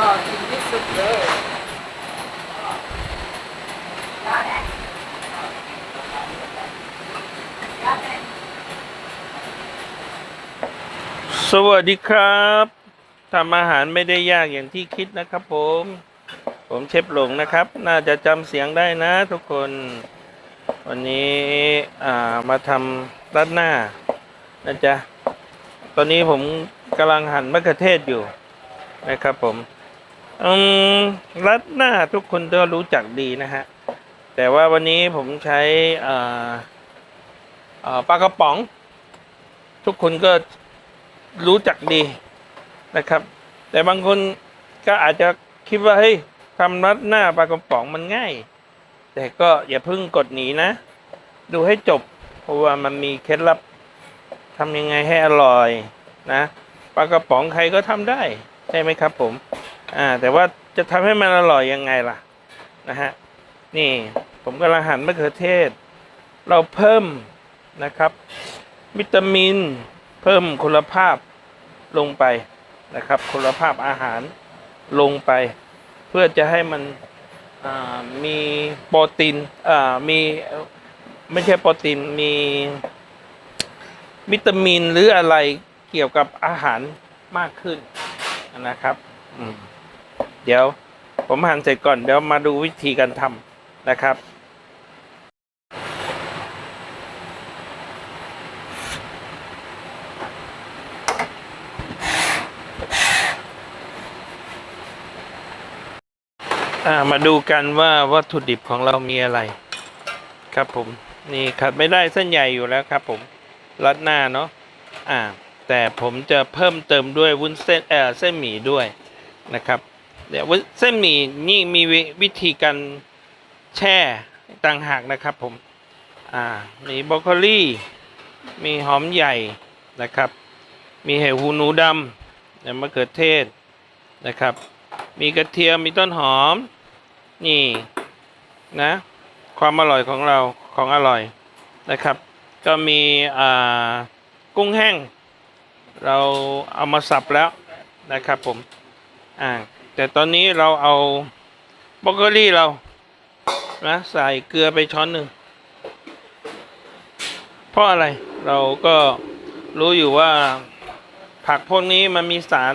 ก็กินที่สุดเลยสวัสดีครับทำอาหารไม่ได้ยากอย่างที่คิดนะครับผม ผมเชฟหลงนะครับ น่าจะจำเสียงได้นะทุกคน วันนี้มาทำรัดหน้านะจ๊ะ ตอนนี้ผมกำลังหั่นมะเขือเทศอยู่นะครับผม อืมรัดหน้าทุกคนก็รู้จักดีนะฮะ แต่ว่าวันนี้ผมใช้อ่าปลากระป๋อง ทุกคนก็รู้จักดีนะครับ แต่บางคนก็อาจจะคิดว่าเฮ้ยทำรัดหน้าปลากระป๋องมันง่าย แต่ก็อย่าเพิ่งกดหนีนะ ดูให้จบ เพราะว่ามันมีเคล็ดลับทำยังไงให้อร่อยนะปลากระป๋องใครก็ทำได้ ใช่ไหมครับผม อ่าแต่ว่าจะทำให้มันอร่อยยังไงล่ะนะฮะนี่ผมกำลังหั่นมะเขือเทศ เราเพิ่มนะครับ วิตามิน เพิ่มคุณภาพลงไปนะครับ คุณภาพอาหารลงไป เพื่อจะให้มันอ่ามีโปรตีนอ่ามีไม่ใช่โปรตีนมีวิตามินหรืออะไรเกี่ยวกับอาหารมากขึ้นนะครับ อืม ดี๋ยว ผมหั่นเสร็จก่อนเดี๋ยวมาดูวิธีการทำนะครับ มาดูกันว่าวัตถุดิบของเรามีอะไร ครับผมนี่ขัดไม่ได้เส้นใหญ่อยู่แล้วครับผมรัดหน้าเนาะอ่าแต่ผมจะเพิ่มเติมด้วยวุ้นเส้นเออเส้นหมี่ด้วยนะครับ เดี๋ยวเส้นหมี่นี่มีวิธีการแช่ต่างหากนะครับผม อ่า มีบรอกโคลีมีหอมใหญ่นะครับ มีเห็ดหูหนูดำและมะเขือเทศนะครับ มีกระเทียม มีต้นหอม นี่นะ ความอร่อยของเราของอร่อยนะครับ ก็มีอ่ากุ้งแห้ง เราเอามาสับแล้วนะครับผม อ่า แต่ตอนนี้เราเอาบรอกโคลีเรานะใส่เกลือไปช้อนหนึ่งเพราะอะไรเราก็รู้อยู่ว่าผักพวกนี้มันมีสาร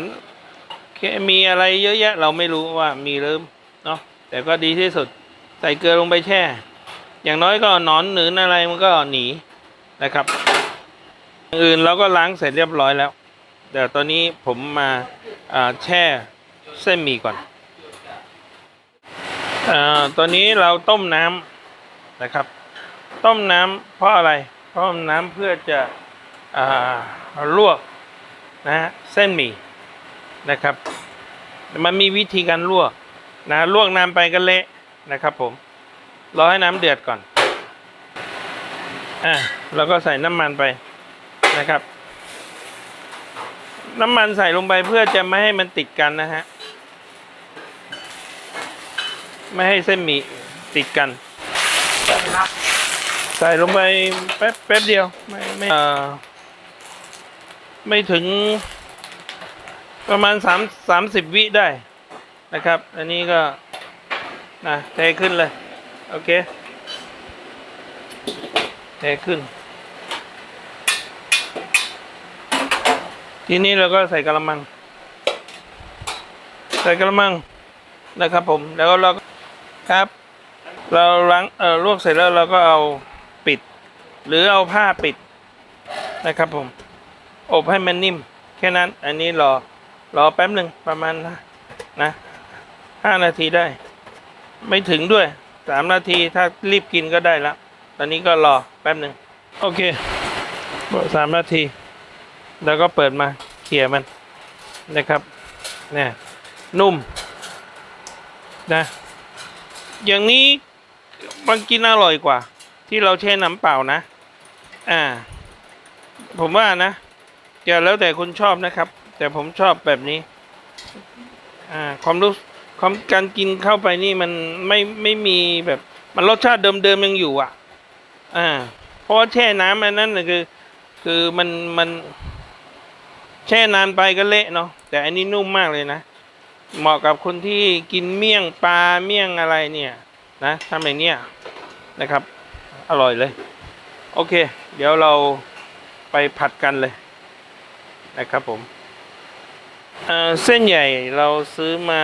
เคมีอะไรเยอะแยะ เราไม่รู้ว่ามีหรือเนาะแต่ก็ดีที่สุดใส่เกลือลงไปแช่ อย่างน้อยก็หนอนหนืนอะไรมันก็หนีนะครับอื่นเราก็ล้างเสร็จเรียบร้อยแล้ว แต่ตอนนี้ผมมาแช่ เส้นหมี่ก่อนอาตอนนี้เราต้มน้ำนะครับ ต้มน้ำเพราะอะไร ต้มน้ำเพื่อจะอ่าลวกนะฮะเส้นหมี่นะครับมันมีวิธีการลวกนะลวกน้ำไปก็เละนะครับ ผมรอให้น้ำเดือดก่อนอะเราก็ใส่น้ำมันไปนะครับ น้ำมันใส่ลงไปเพื่อจะไม่ให้มันติดกันนะฮะ ไม่ให้เส้นหมี่ติดกันใส่ลงไปแป๊บแป๊บเดียว ไม่ไม่เอ่อไม่ถึงประมาณสามสามสิบวิได้นะครับ อันนี้ก็นะเทขึ้นเลย โอเคเทขึ้น ทีนี้เราก็ใส่กระมัง ใส่กระมังนะครับผมแล้วเราก็ ครับ เราล้างเอ่อลวกเสร็จแล้วเราก็เอาปิด หรือเอาผ้าปิดนะครับผม อบให้มันนิ่ม แค่นั้นอันนี้รอรอแป๊บหนึ่งประมาณนะนะห้านาทีได้ ไม่ถึงด้วยสามนาทีถ้ารีบกินก็ได้ละตอนนี้ก็รอแป๊บหนึ่งโอเคสามนาที แล้วก็เปิดมาเขี่ยมันนะครับเนี่ยนุ่มนะ อย่างนี้มันกินอร่อยกว่า ที่เราแช่น้ำเปล่านะ อ่า ผมว่านะจะแล้วแต่คุณชอบนะครับ แต่ผมชอบแบบนี้ อ่า ความรู้ความการกินเข้าไปนี่มันไม่ไม่มีแบบ มันรสชาติเดิมๆยังอยู่อะ อ่า เพราะว่าแช่น้ำอันนั้นคือ คือมันมัน แช่นานไปก็เละเนาะแต่อันนี้นุ่มมากเลยนะ เหมาะกับคนที่กินเมี่ยงปลาเมี่ยงอะไรเนี่ยนะทำอย่างเนี้ยนะครับ อร่อยเลย โอเค เดี๋ยวเราไปผัดกันเลยนะครับผมเอ่อเส้นใหญ่เราซื้อมา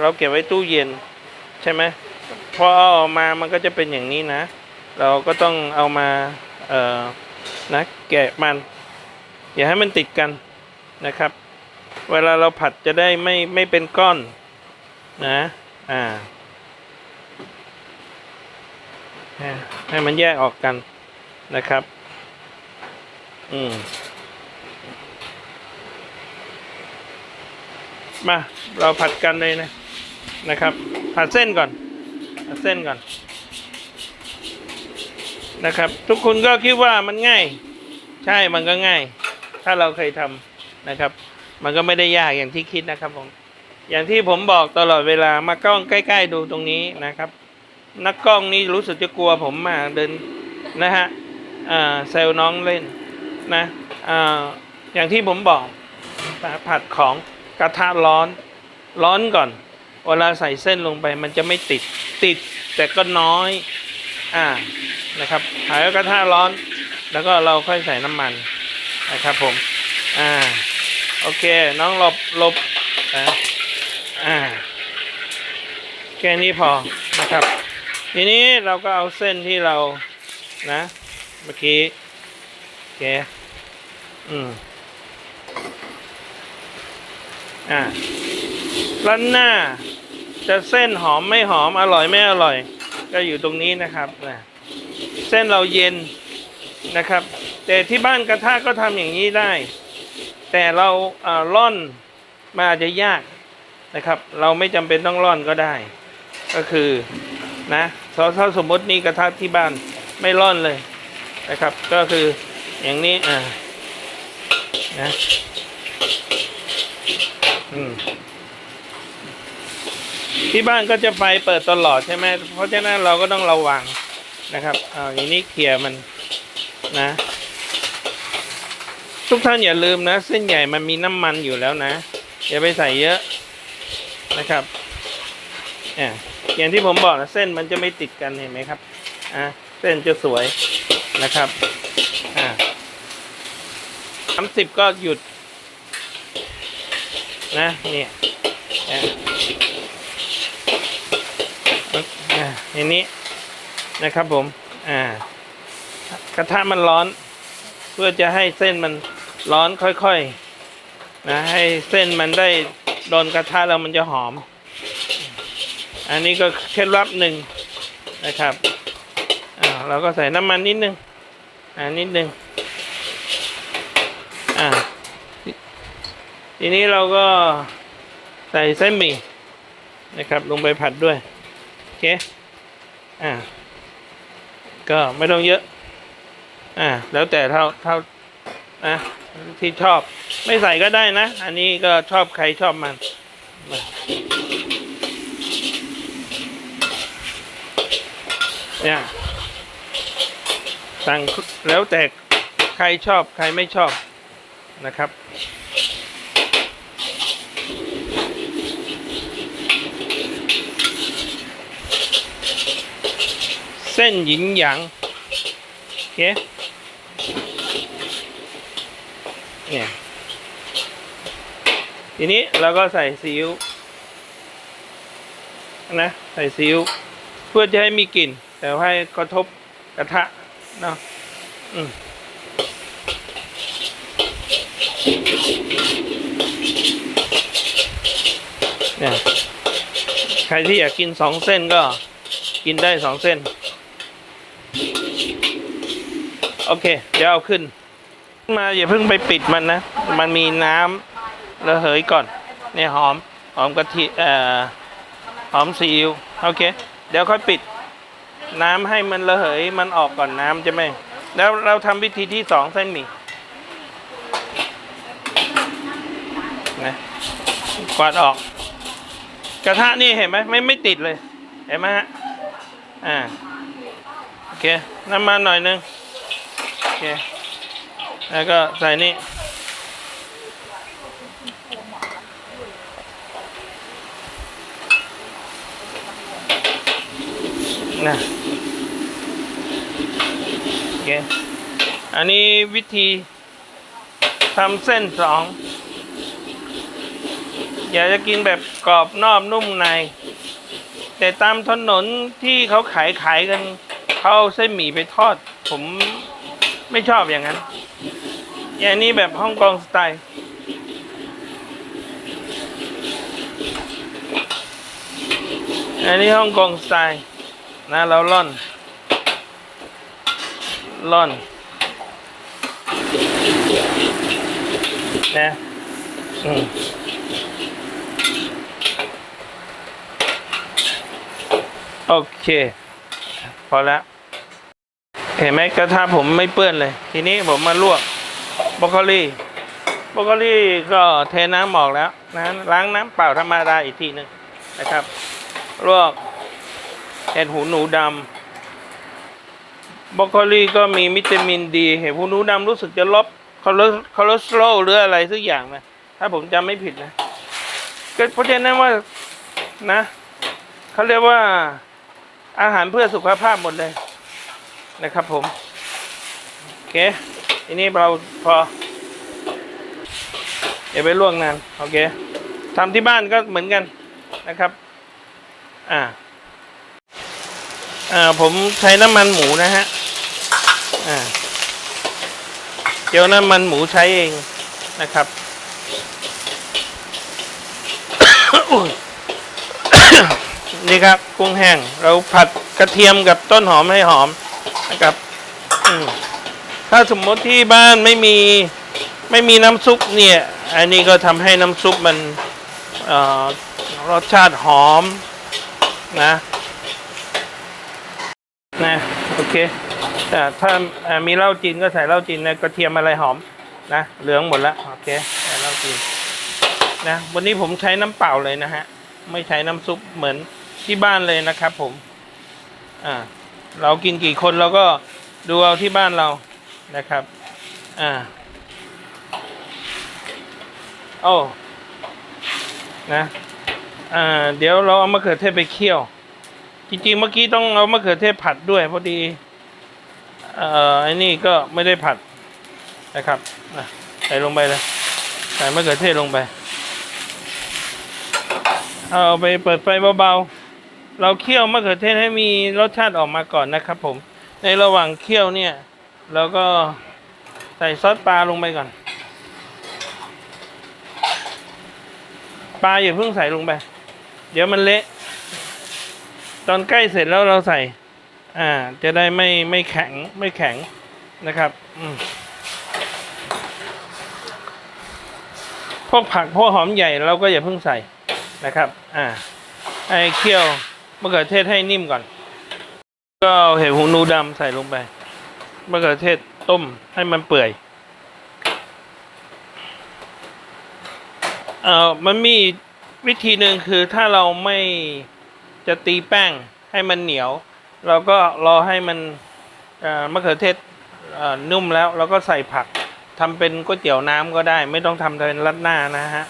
เราเก็บไว้ตู้เย็นใช่ไหมพอเอาออกมามันก็จะเป็นอย่างนี้นะ เราก็ต้องเอามาเอ่อนะแกะมัน อย่าให้มันติดกันนะครับ เวลาเราผัดจะได้ไม่ไม่เป็นก้อน นะ อ่าให้ให้มันแยกออกกันนะครับ อืม มา เราผัดกันเลยนะ นะครับ ผัดเส้นก่อนผัดเส้นก่อน นะครับ ทุกคนก็คิดว่ามันง่าย ใช่มันก็ง่าย ถ้าเราเคยทำนะครับ มันก็ไม่ได้ยากอย่างที่คิดนะครับผม อย่างที่ผมบอกตลอดเวลามากล้องใกล้ๆดูตรงนี้นะครับ นักกล้องนี่รู้สึกจะกลัวผมมากเดินนะฮะเซลน้องเล่นนะออย่างที่ผมบอกผัดของกระทะร้อนร้อนก่อน เวลาใส่เส้นลงไปมันจะไม่ติดติดแต่ก็น้อยอ่านะครับหายกระทะร้อน แล้วก็เราค่อยใส่น้ำมันนะครับผมอ่า โอเค น้องหลบหลบอ่าอ่าแค่นี้พอนะครับ ทีนี้เราก็เอาเส้นที่เรานะเมื่อกี้โอเคอืมอ่าร้านหน้า จะเส้นหอมไม่หอมอร่อยไม่อร่อย ก็อยู่ตรงนี้นะครับนะเส้นเราเย็นนะครับ แต่ที่บ้านกระทะก็ทำอย่างนี้ได้ แต่เราอ่าร่อนมาอาจจะยากนะครับ เราไม่จำเป็นต้องร่อนก็ได้ ก็คือนะถ้าสมมตินี่กระทะที่บ้านไม่ร่อนเลยนะครับ ก็คืออย่างนี้อ่านะอืมที่บ้านก็จะไฟเปิดตลอดใช่ไหมเพราะฉะนั้นเราก็ต้องระวังนะครับ เอาอย่างนี้เคลียร์มันนะ ทุกท่านอย่าลืมนะ เส้นใหญ่มันมีน้ำมันอยู่แล้วนะ อย่าไปใส่เยอะนะครับอ่าอย่างที่ผมบอกนะเส้นมันจะไม่ติดกันเห็นไหมครับอ่าเส้นจะสวยนะครับอ่าสามสิบก็หยุดนะเนี่ยอ่าอ่าอย่างนี้นะครับผม อ่า กระทะมันร้อน เพื่อจะให้เส้นมัน ร้อนค่อยๆนะให้เส้นมันได้โดนกระทะแล้วมันจะหอม อันนี้ก็เคล็ดลับหนึ่งนะครับอ่าเราก็ใส่น้ำมันนิดนึงอ่านิดนึงอ่าทีทีนี้เราก็ใส่เส้นหมี่นะครับ ลงไปผัดด้วยโอเคอ่าก็ไม่ต้องเยอะ อ่า แล้วแต่เท่าเท่านะ ที่ชอบ ไม่ใส่ก็ได้นะ อันนี้ก็ชอบใครชอบมัน เนี่ยสั่งแล้วแต่ใครชอบใครไม่ชอบนะครับ เส้นหยินหยางโอเค เนี่ยทีนี้เราก็ใส่ซีอิ๊วนะใส่ซีอิ๊วเพื่อจะให้มีกลิ่น แต่ว่าให้กระทบกระทะเนาะอืมเนี่ยใครที่อยากกินสองเส้นก็กินได้สองเส้น โอเค เดี๋ยวเอาขึ้น มาอย่าเพิ่งไปปิดมันนะ มันมีน้ำระเหยก่อน เนี่ยหอม หอมกะทิเอ่อหอมซีอิ๊วโอเค เดี๋ยวค่อยปิด น้ำให้มันระเหยมันออกก่อนน้ำจะไหมแล้วเราทำวิธีที่สองเส้นหมี่นะกวาดออก กระทะนี่เห็นไหมไม่ไม่ติดเลย เห็นไหมฮะอ่าโอเคน้ำมันหน่อยนึงโอเค แล้วก็ใส่นี่นะโอเคอันนี้วิธีทำเส้นสอง อยากจะกินแบบกรอบนอกนุ่มใน แต่ตามถนนที่เขาขายขายกันเขาเส้นหมี่ไปทอด ผมไม่ชอบอย่างนั้น อย่างนี้แบบฮ่องกงสไตล์อันนี้ฮ่องกงสไตล์นะเราล่อนล่อนนะอืมโอเค พอแล้ว เห็นไหมกระทะผมไม่เปื้อนเลย ทีนี้ผมมาลวก บรอกโคลีบรอกโคลีก็เทน้ำออกแล้วนะล้างน้ำเปล่าธรรมดาอีกทีหนึ่งนะครับลวกเห็ดหูหนูดำบรอกโคลีก็มีวิตามินดี เห็ดหูหนูดำรู้สึกจะลบคอเลคอเลสเตอรอลหรืออะไรสักอย่างนะถ้าผมจำไม่ผิดนะก็เพราะฉะนั้นว่านะเขาเรียกว่าอาหารเพื่อสุขภาพหมดเลยนะครับผม โอเค ทีนี้เราพออย่าไปลวกนานโอเคทำที่บ้านก็เหมือนกันนะครับ อ่าอ่าผมใช้น้ำมันหมูนะฮะอ่าเจียวน้ำมันหมูใช้เองนะครับนี่ครับกุ้งแห้งเราผัดกระเทียมกับต้นหอมให้หอมนะครับ อืม ถ้าสมมติที่บ้านไม่มีไม่มีน้ำซุปเนี่ย อันนี้ก็ทำให้น้ำซุปมันรสชาติหอมนะนะโอเคแต่ถ้ามีเหล้าจีนก็ใส่เหล้าจีนนะกระเทียมอะไรหอมนะเหลืองหมดแล้วโอเคใส่เหล้าจีนนะวันนี้ผมใช้น้ำเปล่าเลยนะฮะ ไม่ใช้น้ำซุปเหมือนที่บ้านเลยนะครับผม อ่า เรากินกี่คนเราก็ดูเอาที่บ้านเรา นะครับ อ่าโอ้นะอ่าเดี๋ยวเราเอามะเขือเทศไปเคี่ยว จริงๆ เมื่อกี้ต้องเอามะเขือเทศผัดด้วยพอดี เอ่อไอ้นี่ก็ไม่ได้ผัดนะครับใส่ลงไปเลยใส่มะเขือเทศลงไป เอาไปเปิดไฟเบาๆ เราเคี่ยวมะเขือเทศให้มีรสชาติออกมาก่อนนะครับผม ในระหว่างเคี่ยวเนี่ย เราก็ใส่ซอสปลาลงไปก่อน ปลาอย่าเพิ่งใส่ลงไป เดี๋ยวมันเละ ตอนใกล้เสร็จแล้วเราใส่ อ่า จะได้ไม่ไม่แข็งไม่แข็งนะครับอืมพวกผักพวกหอมใหญ่เราก็อย่าเพิ่งใส่นะครับ อ่าไอ้เคี่ยวมะเขือเทศให้นิ่มก่อน ก็เอาเห็ดหูหนูดำใส่ลงไป มะเขือเทศต้มให้มันเปื่อยเอ่อมันมีวิธีหนึ่งคือถ้าเราไม่จะตีแป้งให้มันเหนียว เราก็รอให้มันมะเขือเทศเนุ่มแล้วเราก็ใส่ผักทำเป็นก๋วยเตี๋ยวน้ำก็ได้ ไม่ต้องทำเป็นรัดหน้านะฮะ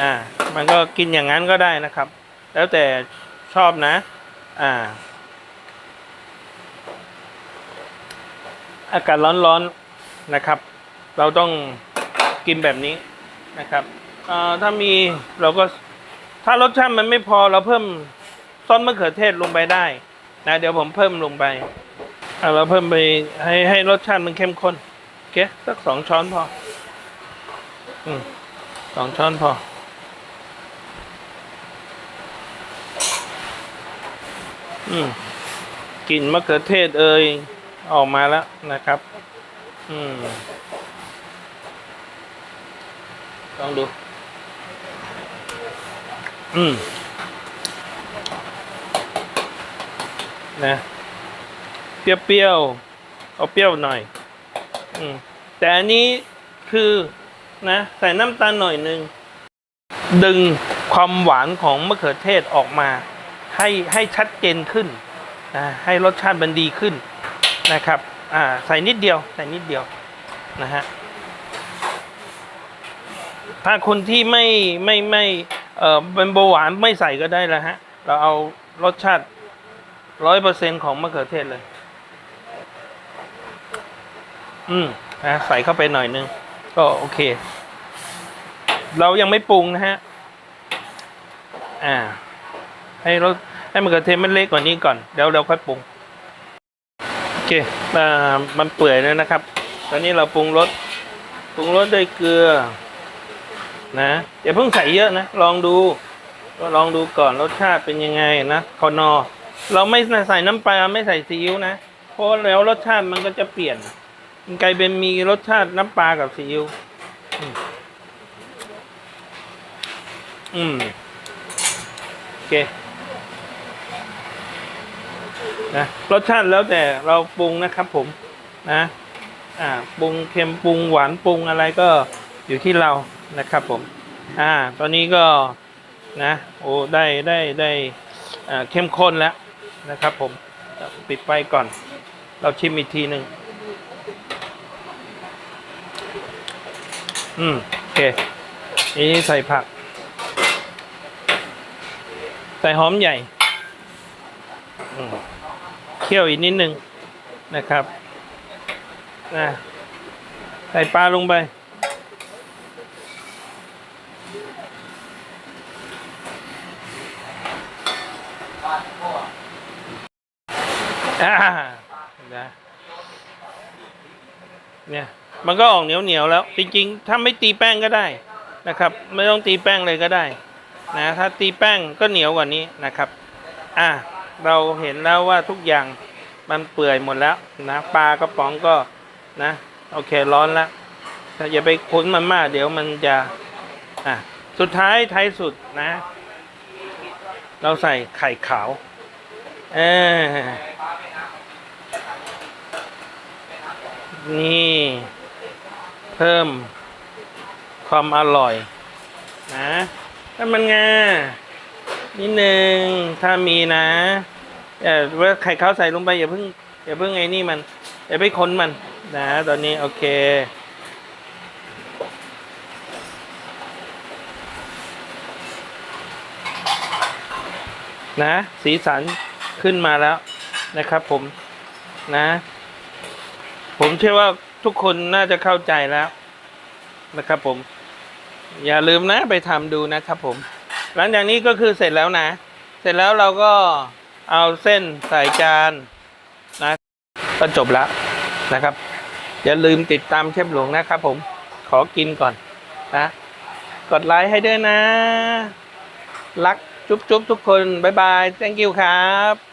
อ่า มันก็กินอย่างนั้นก็ได้นะครับ แล้วแต่ชอบนะ อ่า อากาศร้อนๆนะครับ เราต้องกินแบบนี้นะครับเออถ้ามีเราก็ถ้ารสชาติมันไม่พอเราเพิ่มซอสมะเขือเทศลงไปได้นะเดี๋ยวผมเพิ่มลงไปอะเราเพิ่มไปให้ให้รสชาติมันเข้มข้นโอเคสักสองช้อนพออืมสองช้อนพออืมกลิ่นมะเขือเทศเอ่ย ออกมาแล้วนะครับ อืมลองดู อืม นะเปรี้ยวๆเอาเปรี้ยวหน่อย อืม แต่อันนี้คือนะใส่น้ำตาลหน่อยหนึ่ง ดึงความหวานของมะเขือเทศออกมา ให้ให้ชัดเจนขึ้นนะให้รสชาติมันดีขึ้น นะครับอ่าใส่นิดเดียวใส่นิดเดียวนะฮะถ้าคนที่ไม่ไม่ไม่เอ่อเป็นเบาหวานไม่ใส่ก็ได้แล้วฮะ เราเอารสชาติร้อยเปอร์เซ็นของมะเขือเทศเลย อืมนะใส่เข้าไปหน่อยนึง ก็โอเค เรายังไม่ปรุงนะฮะ อ่า ให้รสให้มะเขือเทศมันเล็กกว่านี้ก่อน เดี๋ยวเราค่อยปรุง เคอ่ามันเปื่อยแล้วนะครับ ตอนนี้เราปรุงรส ปรุงรสด้วยเกลือ นะอย่าเพิ่งใส่เยอะนะ ลองดู ลองดูก่อนรสชาติเป็นยังไงนะคอนอ เราไม่ใส่น้ำปลาไม่ใส่ซีอิ๊วนะ เพราะแล้วรสชาติมันก็จะเปลี่ยนกลายเป็นมีรสชาติน้ำปลากับซีอิ๊วอืมโอเค นะรสชาติแล้วแต่เราปรุงนะครับผมนะอ่าปรุงเค็มปรุงหวานปรุงอะไรก็อยู่ที่เรานะครับผมอ่าตอนนี้ก็นะโอ้ได้ได้ได้อ่าเข้มข้นแล้วนะครับผมปิดไฟก่อน เราชิมอีกทีหนึ่งอืมโอเคทีนี้ใส่ผัก ใส่หอมใหญ่ อืม เคี่ยวอีกนิดนึงนะครับนะใส่ปลาลงไป อ่านะเนี่ย มันก็ออกเหนียวเหนียวแล้ว จริงๆ ถ้าไม่ตีแป้งก็ได้นะครับ ไม่ต้องตีแป้งเลยก็ได้ นะ ถ้าตีแป้งก็เหนียวกว่านี้นะครับ อ่า เราเห็นแล้วว่าทุกอย่างมันเปื่อยหมดแล้วนะปลากระป๋องก็นะโอเคร้อนแล้วอย่าไปคุ้นมันมาก เดี๋ยวมันจะอะสุดท้ายท้ายสุดนะ เราใส่ไข่ขาวเออนี่ เพิ่มความอร่อย นะถ้ามันงา นิดนึงถ้ามีนะเออว่าไข่ขาวใส่ลงไปอย่าเพิ่งอย่าเพิ่งไอ้นี่มันอย่าไปค้นมันนะ ตอนนี้โอเคนะสีสันขึ้นมาแล้วนะครับผมนะ ผมเชื่อว่าทุกคนน่าจะเข้าใจแล้วนะครับผม อย่าลืมนะไปทำดูนะครับผม หลังจากนี้ก็คือเสร็จแล้วนะ เสร็จแล้วเราก็เอาเส้นใส่จานนะก็จบแล้วนะครับ อย่าลืมติดตามเชฟหลวงนะครับผมขอกินก่อนนะ กดไลค์ให้ด้วยนะ รักจุ๊บจุ๊บทุกคน บ๊ายบาย thank you ครับ